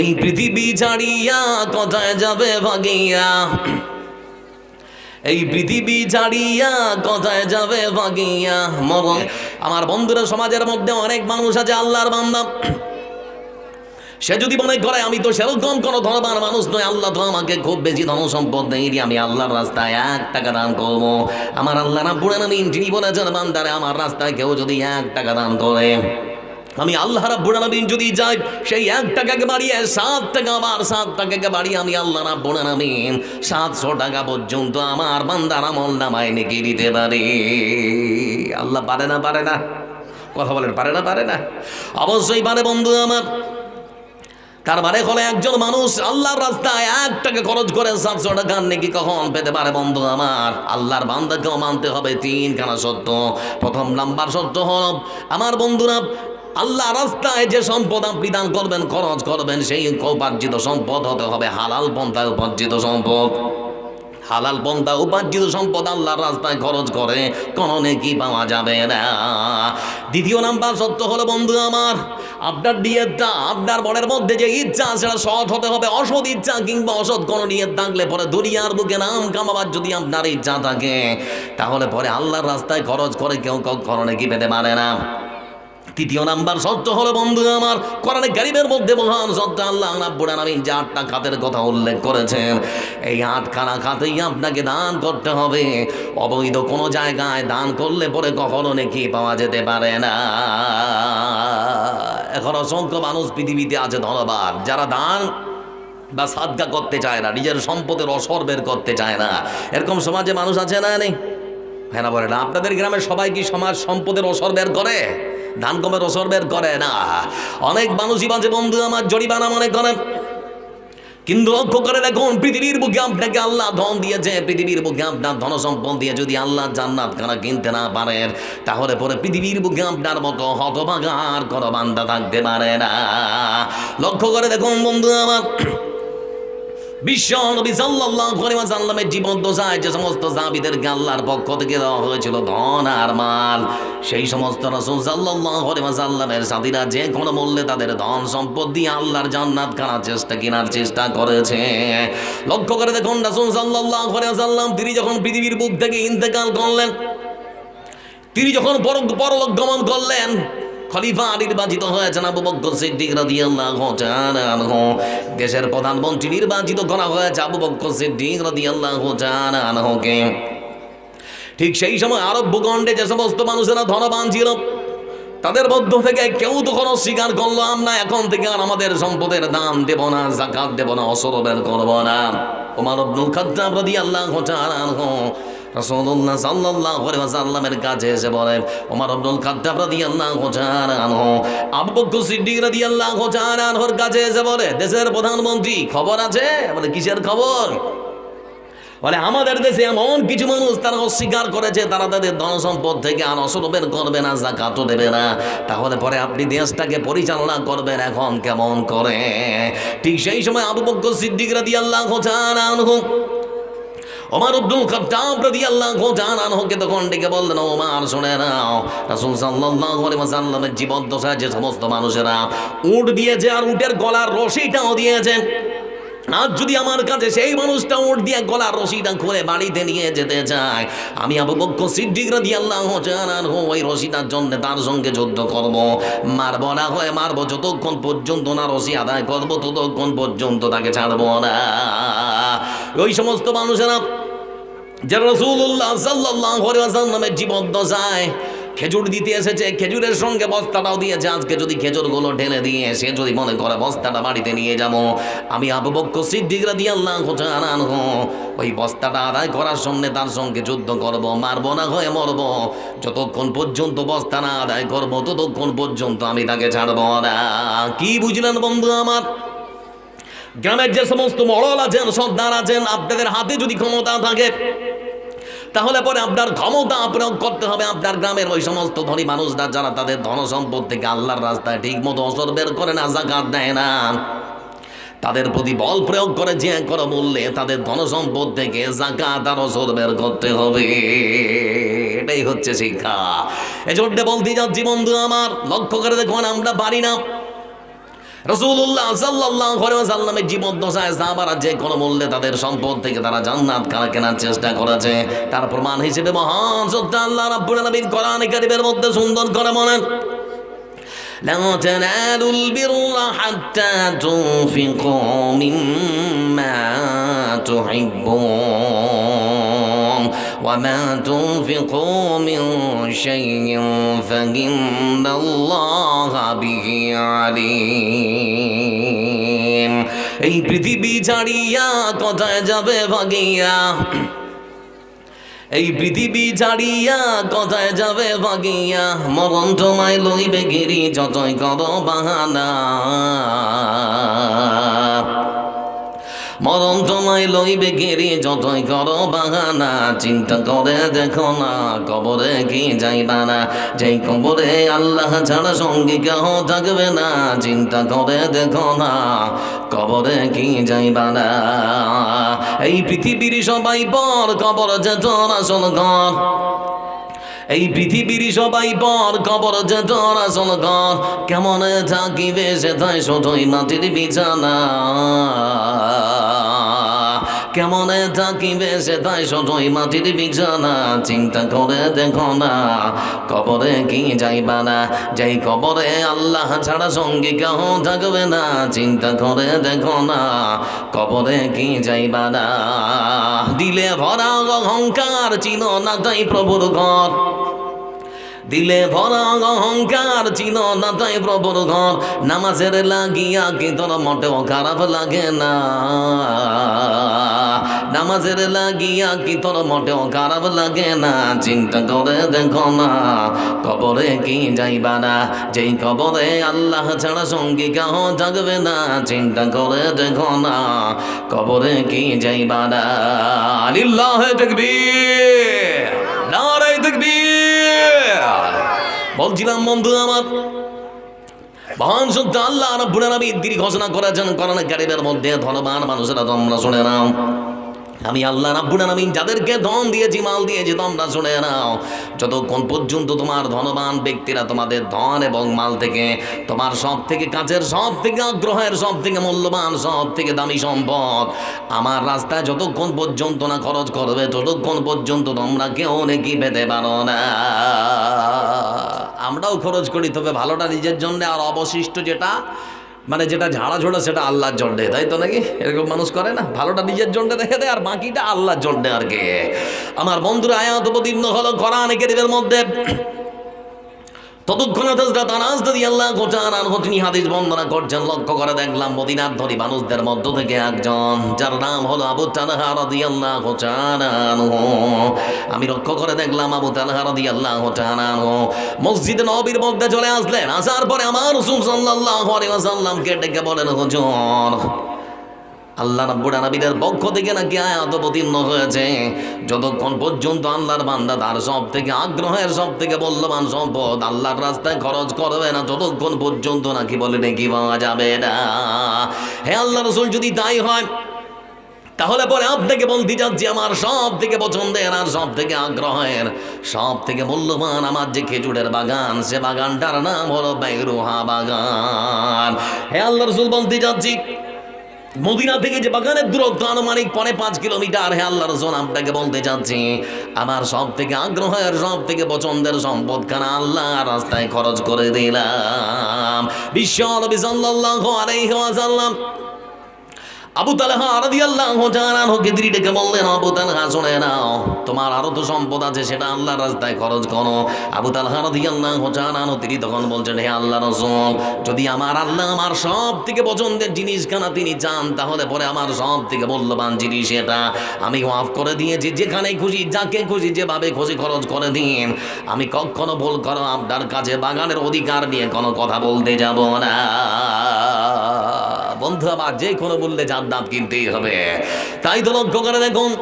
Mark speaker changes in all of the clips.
Speaker 1: এই পৃথিবী ছাড়িয়া কোথায় যাবে ভাগিয়া? এই পৃথিবী ছাড়িয়া কোথায় যাবে ভাগিয়া? মরণ আমার বন্ধুরা সমাজের মধ্যে অনেক মানুষ আছে, আল্লাহর বান্দা। সে যদি মনে করে, আমি তো সেরকম কোনো ধনবান মানুষ নয় আল্লাহ তো আমাকে খুব বেশি ধন সম্পদ নেই আমি আল্লাহর রাস্তায় এক টাকা দান করব। আমার আল্লাহ না পুরান আমি যিনি বলেছেন, বান্দারে, আমার রাস্তায় কেউ যদি এক টাকা দান করে। আমি আল্লাহ রাব্বুল যদি যাই, সেই এক টাকাকে বাড়িয়ে সাত টাকা আবার সাত টাকাকে বাড়িয়ে আমি আল্লাহ রাব্বুল সাতশো টাকা পর্যন্ত আমার বান্দার আমল নামায় নেকি দিতে পারি। আল্লাহ পারে না পারে না। কথা বলেন, পারে না পারে না। অবশ্যই পারে বন্ধু আমার। তার মানে হলে একজন মানুষ আল্লাহর রাস্তায় এক টাকা খরচ করে সাতশো টাকা নাকি কখন পেতে পারে বন্ধু আমার? আল্লাহর বান্দাকেও মানতে হবে, তিনখানা সত্য প্রথম নাম্বার সত্য হল, আমার বন্ধুরা আল্লাহ রাস্তায় যে সম্পদ আপনি দান করবেন, খরচ করবেন, সেই উপার্জিত সম্পদ হতে হবে হালাল পন্থায় উপার্জিত সম্পদ। হালাল পন্থা উপার্জিত সম্পদ আল্লাহর রাস্তায় খরচ করে, কোনো নেকি পাওয়া যাবে না। দ্বিতীয় নাম্বার সত্য হলো, বন্ধু আমার, আপনার নিয়তটা, আপনার মনের মধ্যে যে ইচ্ছা সেটা সৎ হতে হবে। অসৎ ইচ্ছা কিংবা অসৎ কোনো নিয়ত থাকলে পরে দুনিয়ার বুকে নাম কামাবার যদি আপনার ইচ্ছা থাকে, তাহলে পরে আল্লাহর রাস্তায় খরচ করে কেউ কখনো নেকি পেতে পারে না। তৃতীয় নাম্বার সত্য হলো, বন্ধু আমার, কোরআনে গরিবের মধ্যে মহান সত্য আল্লাহ রাব্বুল আলামিন যে আটটা খাতের কথা উল্লেখ করেছেন, এই আটখানা খাতেই আপনাকে দান করতে হবে। অবৈধ কোনো জায়গায় দান করলে পরে কখনো নাকি পাওয়া যেতে পারে না। এখন অসংখ্য মানুষ পৃথিবীতে আছে ধন্যবাদ যারা দান বা সাদগা করতে চায় না, নিজের সম্পদের অসর বের করতে চায় না। এরকম সমাজে মানুষ আছে না নেই? হ্যাঁ না বলে না। আপনাদের গ্রামের সবাই কি সমাজ সম্পদের অসর বের করে? ধান কমের অসর বের করে, না। অনেক মানুষই বাজে বন্ধু, আমার জরিমানা মনে করেন। কিন্তু লক্ষ্য করে দেখুন, পৃথিবীর বুকে আপনাকে আল্লাহ ধন দিয়েছে, পৃথিবীর বুকে আপনার ধন সম্পদ দিয়ে যদি আল্লাহ জান্নাত খানা কিনতে না পারেন, তাহলে পরে পৃথিবীর বুকে আপনার মতো হতভাগার কোনো বান্দা থাকতে পারে না। লক্ষ্য করে দেখুন, বন্ধু, আমার বিশ্ব নবী সাল্লাল্লাহু আলাইহি ওয়াসাল্লামের জীবন দশায় যে সমস্ত সাহাবীদেরকে আল্লাহর পক্ষ থেকে দেওয়া হয়েছিল ধন আর মাল, সেই সমস্ত রাসূল সাল্লাল্লাহু আলাইহি ওয়াসাল্লামের সাথীরা যে কোনো মূল্যে তাদের ধন সম্পদ দিয়ে আল্লাহর জান্নাত কেনার চেষ্টা কেনার চেষ্টা করেছে। লক্ষ্য করে দেখুন, রাসূল সাল্লাল্লাহু আলাইহি ওয়াসাল্লাম তিনি যখন পৃথিবীর বুক থেকে ইন্তেকাল করলেন, তিনি যখন পর- পরলোক গমন করলেন খলিফা নির্বাচিত হয়েছেন আবু বকর সিদ্দিক রাদিয়াল্লাহু তাআলা আনহু। দেশের প্রধানমন্ত্রী নির্বাচিত করা হয়েছে আবু বকর সিদ্দিক রাদিয়াল্লাহু তাআলা আনহুকে। ঠিক সেই সময় আরব ভূখণ্ডে যে সমস্ত মানুষেরা ধনবান ছিল, তাদের মধ্য থেকে কেউ তখন স্বীকার করল, আমরা এখন থেকে আর আমাদের সম্পদের দান দেব না জাকাত দেব না, অসর বের করব না। ওমর আব্দুল খাত্তাব রাদিয়াল্লাহু তাআলা আনহু রাসূলুল্লাহ সাল্লাল্লাহু আলাইহি ওয়াসাল্লামের কাছে এসে বলেন ওমর আব্দুল খাত্তাব রাদিয়াল্লাহু তাআলা আনহু, আবু বকর সিদ্দিক রাদিয়াল্লাহু তাআলা আনহুর কাছে এসে বলে, দেশের প্রধানমন্ত্রী, খবর আছে? বলে, কিসের খবর? বলে, আমাদের দেশে এমন কিছু মানুষ তারা অস্বীকার করেছে, তারা তাদের ধন সম্পদ থেকে আর অসলবের করবে না জাকাতও দেবে না। তাহলে পরে আপনি দেশটাকে পরিচালনা করবেন এখন কেমন করে? ঠিক সেই সময় আবু বক্কর সিদ্দিক রাদিয়াল্লাহু তাআলা আনহু ওমর আব্দুল খাত্তাব রাদিয়াল্লাহু তাআলা আনহুকে তখন ডেকে বললেন ওমর, শুনে নাও, রাসূল সাল্লাল্লাহু আলাইহি ওয়াসাল্লামের জীবন দশায় যে সমস্ত মানুষেরা উট দিয়েছে আর উটের গলার রশিটাও দিয়েছে আজ যদি আমার কাছে সেই মানুষটা উঠ দিয়ে গলার রশিটা খুলে বাড়িতে নিয়ে যেতে চায়, আমি আবু বক্কর সিদ্দিক রাদিয়াল্লাহু তাআলা আনহু ওই রশিটার জন্য তার সঙ্গে যুদ্ধ করব। মারব না হয়ে মারব যতক্ষণ পর্যন্ত না রশি আদায় করব, ততক্ষণ পর্যন্ত তাকে ছাড়ব না। ওই সমস্ত মানুষেরা যে রসুল্লাহ সাল্লাহ সাল্লামের জীবন দশায় খেজুর দিতে এসেছে, খেজুরের সঙ্গে বস্তাটাও দিয়েছে, আজকে যদি খেজুরগুলো ঢেলে দিয়ে সে যদি মনে করে বস্তাটা বাড়িতে নিয়ে যাব, আমি আবু বক্ক সিদ্দিকরা দিয়ে আল্লাহ আনহো, ওই বস্তাটা আদায় করার সামনে তার সঙ্গে যুদ্ধ করব, মারবো না হয়ে মরব, যতক্ষণ পর্যন্ত বস্তা না আদায় করব, ততক্ষণ পর্যন্ত আমি তাকে ছাড়বো না। কি বুঝলেন বন্ধু আমার? গ্রামের যে সমস্ত মড়ল আছেন, সর্দার আছেন, আপনাদের হাতে যদি ক্ষমতা থাকে তাহলে পরে আপনার ক্ষমতা প্রয়োগ করতে হবে আপনার গ্রামের ওই সমস্ত ধনী মানুষরা যারা তাদের ধন সম্পদ থেকে আল্লাহর রাস্তায় ঠিক মতো অসর বের করে না, জাকাত দেয় না। তাদের প্রতি বল প্রয়োগ করে যে কোনো মূল্যে তাদের ধন সম্পদ থেকে জাকাত আর অসর বের করতে হবে। এটাই হচ্ছে শিক্ষা। এজন্য বলতে যাচ্ছি বন্ধু আমার, লক্ষ্য করে দেখুন, আমরা পারি না। রসুল্লাহ সাল্লাল্লাহু আলাইহি ওয়াসাল্লামের জীবন দশায় সাহাবারা যে কোনো মূল্যে তাদের সম্পদ থেকে তারা জান্নাত কারা কেনার চেষ্টা করেছে তার প্রমাণ হিসেবে মহান সত্য আল্লাহ রাব্বুল আলামিন কোরআন কারীমের মধ্যে সুন্দর করে বলেন لا تنالوا البر حتى تنفقوا مما وما تنفقوا من شيء فإن الله به عليم এই পৃথিবী ছাড়িয়া কোথায় যাবে ভাগিয়া এই পৃথিবী ছাড়িয়া কোথায় যাবে ভাগিয়া মরণ তোমায় লইবে গিরি যতই করো বাহানা মরণ তোমায় লইবে গিরি, যতই করো বাহানা, চিন্তা করে দেখো না, কবরে কি যাইবা না? যেই কবরে আল্লাহ ছাড়া সঙ্গী কেহ থাকবে না, চিন্তা করে দেখো না, কবরে কি যাইবা না? এই পৃথিবীর সবাই পর কবর যে তোর আসল ঘর। এই পৃথিবীর সবাই পর কবর যে তোর আসল ঘর। কেমন থাকিবে সেথায় শুধুই মাটির বিছানা। কেমন থাকিবে সেথায় শুধুই মাটির বিছানা। চিন্তা করে দেখো না, কবরে কি যাইবা না? যাই কবরে আল্লাহ ছাড়া সঙ্গী কেহ থাকবে না। চিন্তা করে দেখো না, কবরে কি যাইবা না? দিলে ভরা অহংকার, চিন না তাই প্রভুর ঘর। দিলে ভরা অহংকার চিন না তাই প্রভুর ঘর। নামাজের লাগিয়া কি তোর মোটেও খারাপ লাগে না? নামাজের লাগিয়া কি তোর মোটেও খারাপ লাগে না? চিন্তা করে দেখো না, কবরে কি যাইবা না? যেই কবরে আল্লাহ ছাড়া সঙ্গী কাহ থাকবে না, চিন্তা করে দেখো না, কবরে কি যাইবা না? আলিল্লাহ তকবীর নারাই তকবীর। বলছিলাম, বন্ধু আমার, মহান সত্য আল্লাহ রব্বুল আলামিন, তিনি ঘোষণা করেছেন করোনা গরিবের মধ্যে ধনবান মানুষেরা তোমরা শুনে নাও। আমি আল্লাহ রাব্বুল আলামিন যাদেরকে ধন দিয়েছি, মাল দিয়েছি, তোমরা শুনে নাও। যতক্ষণ পর্যন্ত তোমার ধনবান ব্যক্তিরা তোমাদের ধন এবং মাল থেকে তোমার সব থেকে কাছের সব থেকে আগ্রহের সব থেকে মূল্যবান সব থেকে দামি সম্পদ আমার রাস্তায় যতক্ষণ পর্যন্ত না খরচ করবে, ততক্ষণ পর্যন্ত তোমরা কেউ নাকি পেতে পারো না। আমরাও খরচ করি, তবে ভালোটা নিজের জন্য আর অবশিষ্ট যেটা মানে যেটা ঝাড়া ঝোড়া সেটা আল্লাহর জন্যে, তাই তো নাকি? এরকম মানুষ করে না? ভালোটা নিজের জন্যে রেখে দেয় আর বাকিটা আল্লাহর জন্যে আর কি। আমার বন্ধুরা, আয়াত অবতীর্ণ হলো কোরআন কেরিমের মধ্যে আল্লাহ বন্দনা লক্ষ্য করে দেখলাম মানুষদের থেকে একজন, যার নাম হলো আবু আনহু। আমি লক্ষ্য করে দেখলাম আবু মসজিদে নববীর মধ্যে চলে আসলেন। আসার পরে আমার রাসূল ডেকে বলেন আল্লাহ রাব্বুল আলামিনের পক্ষ থেকে নাকি আয়াত অবতীর্ণ হয়েছে। যতক্ষণ পর্যন্ত আল্লাহর বান্দা তার সব থেকে আগ্রহের সব থেকে মূল্যবান সম্পদ আল্লাহর রাস্তায় খরচ করবে না ততক্ষণ পর্যন্ত নাকি বলে নাকি পাওয়া যাবে না। হে আল্লাহ রসুল, যদি তাই হয়, তাহলে পরে আপনাকে বলতে যাচ্ছি আমার সব থেকে পছন্দের আর সব থেকে আগ্রহের সব থেকে মূল্যবান আমার যে খেজুরের বাগান, সে বাগানটার নাম হলো বেগরুহা বাগান। হে আল্লাহ রসুল, বলতে যাচ্ছি মদিনা থেকে যে বাগানের দূরত্ব আনুমানিক পরে পাঁচ কিলোমিটার। হে আল্লাহ রসুল আপনাকে বলতে চাচ্ছি, আমার সব থেকে আগ্রহের সব থেকে পছন্দের সম্পদ খানা আল্লাহ রাস্তায় খরচ করে দিলাম। বিশ্ব নবী সাল্লাল্লাহু আলাইহি ওয়াসাল্লাম আবু তালহা রাদিয়াল্লাহু তাআলা আনহুকে দিদি ডেকে বললেন, আবু তালহা, শুনে নাও, তোমার আরও তো সম্পদ আছে, সেটা আল্লাহর রাস্তায় খরচ করো। আবু তালহা রাদিয়াল্লাহু তাআলা আনহু, তিনি তখন বলছেন, হে আল্লাহ রাসূল, যদি আমার আল্লাহ আমার সব থেকে পছন্দের জিনিস খানা তিনি চান, তাহলে পরে আমার সব থেকে মূল্যবান জিনিস এটা। আমি মাফ করে দিয়েছি যেখানে খুশি, যাকে খুশি, যেভাবে খুশি খরচ করে দিন। আমি কখনো ভুল করো আপনার কাছে বাগানের অধিকার নিয়ে কোনো কথা বলতে যাব না। বন্ধু আমার, যে কোনো মূল্যে জান্নাত কিনতেই হবে। তাই তো লক্ষ্য করে দেখুন,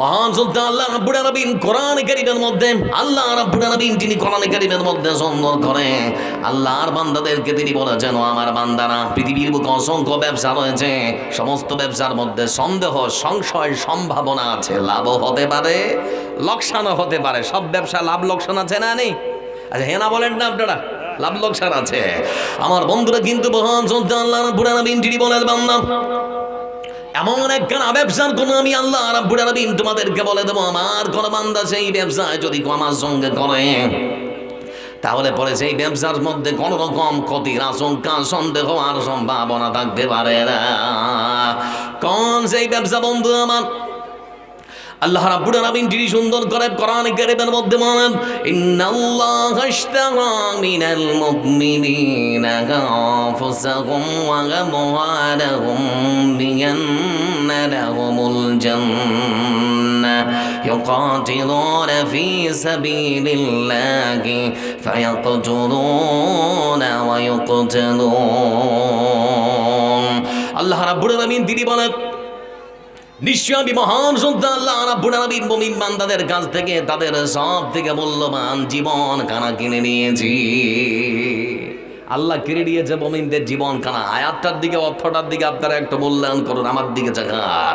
Speaker 1: মহান সুলতান আল্লাহ রাব্বুল আলামিন কোরআন কারীমের মধ্যে, আল্লাহ রাব্বুল আলামিন তিনি কোরআন কারীমের মধ্যে সুন্দর করে, আল্লাহর বান্দাদেরকে তিনি বলেছেন আমার বান্দারা, পৃথিবীর বুকে অসংখ্য ব্যবসা রয়েছে, সমস্ত ব্যবসার মধ্যে সন্দেহ, সংশয়, সম্ভাবনা আছে, লাভও হতে পারে, লোকসানও হতে পারে। সব ব্যবসা লাভ লোকসান আছে না নেই? আচ্ছা হেনা বলেন না আপনারা। লাভ লোকসান আছে। আমার বন্ধুরা কিন্তু মহান সন্তান আল্লাহ পুরানা বিনটি বলেন, বান্দা, এমন একখানা ব্যবসার কোন আমি আল্লাহ রাব্বুল আলামিন তোমাদেরকে বলে দেবো, আমার কোন বান্দা সেই ব্যবসায় যদি আমার সঙ্গে করে, তাহলে পরে সেই ব্যবসার মধ্যে কোন রকম ক্ষতির আশঙ্কা, সন্দেহ আর সম্ভাবনা থাকতে পারে না। কোন সেই ব্যবসা বন্ধু আমার? আল্লাহ রাব্বুল আলামিন যিনি সুন্দর করে কোরআন কারীমের মধ্যে বলেন ইন্নাল্লাহ আশতারা মিনাল মুমিনিনা আনফুসাহুম ওয়া আমওয়ালাহুম বিআন্না লাহুমুল জান্নাহ يقاتلون في سبيل الله فيقتلون ويقتلون আল্লাহ রাব্বুল আলামিন তিনি বলেন আমি মহান সন্তান, আল্লাহ রাব্বুল আলামিন মুমিন বান্দাদের কাছ থেকে, তাদের সব থেকে মূল্যবান জীবন কানা কিনে নিয়েছি। আল্লাহ কিনে নিয়েছে মমিনদের জীবন কানা আয়াতটার দিকে, অর্থটার দিকে আপনারা একটু মূল্যায়ন করুন, আমার দিকে চাকার।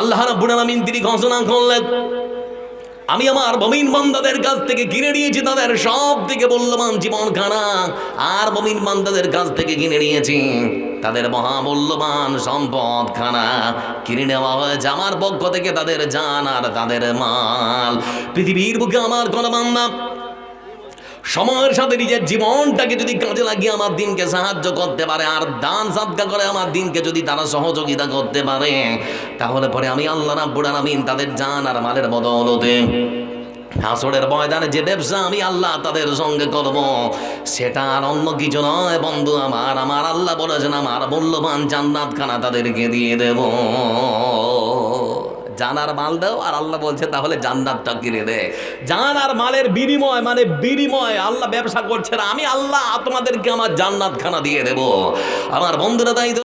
Speaker 1: আল্লাহ রাব্বুল আলামিন তিনি ঘোষণা করলেন, আমি আমার বমিন বান্দাদের কাছ থেকে কিনে নিয়েছি, তাদের সব থেকে মূল্যবান জীবন খানা, আর বমিন বান্দাদের কাছ থেকে কিনে নিয়েছি। তাদের মহামূল্যবান সম্পদ খানা কিনে নেওয়া হয়েছে আমার পক্ষ থেকে তাদের জান আর তাদের মাল। পৃথিবীর বুকে আমার কোনো বান্দা সময়ের সাথে নিজের জীবনটাকে যদি কাজে লাগিয়ে আমার দিনকে সাহায্য করতে পারে, আর দান সাদকা করে আমার দিনকে যদি তারা সহযোগিতা করতে পারে, তাহলে পরে আমি আল্লাহ রাব্বুল আলামিন তাদের জান আর মালের বদৌলতে হাসরের ময়দানে যে ব্যবসা আমি আল্লাহ তাদের সঙ্গে করব, সেটা আর অন্য কিছু নয় বন্ধু আমার। আমার আল্লাহ বলেছেন, আমার মূল্যবান জান্নাত খানা তাদেরকে দিয়ে দেব। জানার মাল দাও, আর আল্লাহ বলছে, তাহলে জান্নাতটা কিনে দে। জান আর মালের বিনিময় মানে বিনিময়, আল্লাহ ব্যবসা করছে না আমি আল্লাহ তোমাদেরকে আমার জান্নাত খানা দিয়ে দেব। আমার বন্ধুরা, তাই